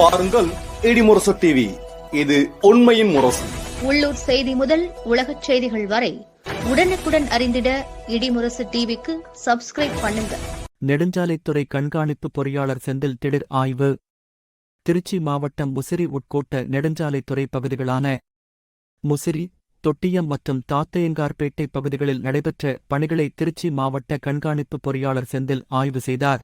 பாருங்கள் இடிமுரசு டிவி இது உண்மையின் முரசு. உள்ளூர் செய்தி முதல் உலகச் செய்திகள் வரை உடனுக்குடன் அறிந்திட இடிமுரசு டிவிக்கு சப்ஸ்கிரைப் பண்ணுங்க நெடுஞ்சாலைத்துறை கண்காணிப்பு பொறியாளர் செந்தில் திடீர் ஆய்வு. திருச்சி மாவட்டம் முசிறி உட்கோட்ட நெடுஞ்சாலைத்துறை பகுதிகளான முசிறி தொட்டியம் மற்றும் தாத்தையங்கார்பேட்டை பகுதிகளில் நடைபெற்ற பணிகளை திருச்சி மாவட்ட கண்காணிப்பு பொறியாளர் செந்தில் ஆய்வு செய்தார்.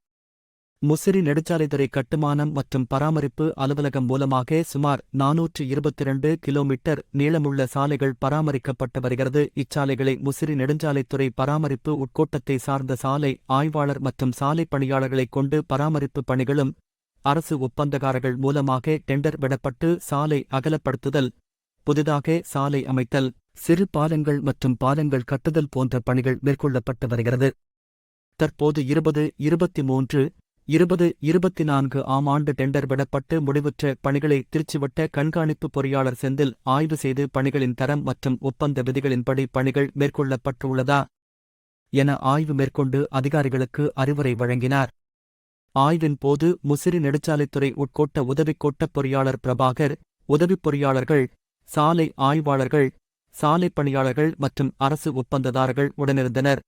முசிறி நெடுஞ்சாலைத்துறை கட்டுமானம் மற்றும் பராமரிப்பு அலுவலகம் மூலமாக சுமார் நானூற்று இருபத்திரண்டு கிலோமீட்டர் நீளமுள்ள சாலைகள் பராமரிக்கப்பட்டு வருகிறது. இச்சாலைகளை முசிறி நெடுஞ்சாலைத்துறை பராமரிப்பு உட்கோட்டத்தை சார்ந்த சாலை ஆய்வாளர் மற்றும் சாலை பணியாளர்களைக் கொண்டு பராமரிப்பு பணிகளும் அரசு ஒப்பந்தக்காரர்கள் மூலமாக டெண்டர் விடப்பட்டு சாலை அகலப்படுத்துதல் புதிதாக சாலை அமைத்தல் சிறு பாலங்கள் மற்றும் பாலங்கள் கட்டுதல் போன்ற பணிகள் மேற்கொள்ளப்பட்டு வருகிறது. தற்போது இருபது இருபத்தி மூன்று இருபது இருபத்தி நான்கு ஆம் ஆண்டு டெண்டர் விடப்பட்டு முடிவுற்ற பணிகளை திருச்சிவட்ட கண்காணிப்பு பொறியாளர் செந்தில் ஆய்வு செய்து பணிகளின் தரம் மற்றும் ஒப்பந்த விதிகளின்படி பணிகள் மேற்கொள்ளப்பட்டுள்ளதா என ஆய்வு மேற்கொண்டு அதிகாரிகளுக்கு அறிவுரை வழங்கினார். ஆய்வின் போது முசிறி நெடுஞ்சாலைத்துறை உட்கோட்ட உதவிக் கோட்டப் பொறியாளர் பிரபாகர் உதவிப் பொறியாளர்கள் சாலை ஆய்வாளர்கள் சாலை பணியாளர்கள் மற்றும் அரசு ஒப்பந்ததாரர்கள் உடனிருந்தனர்.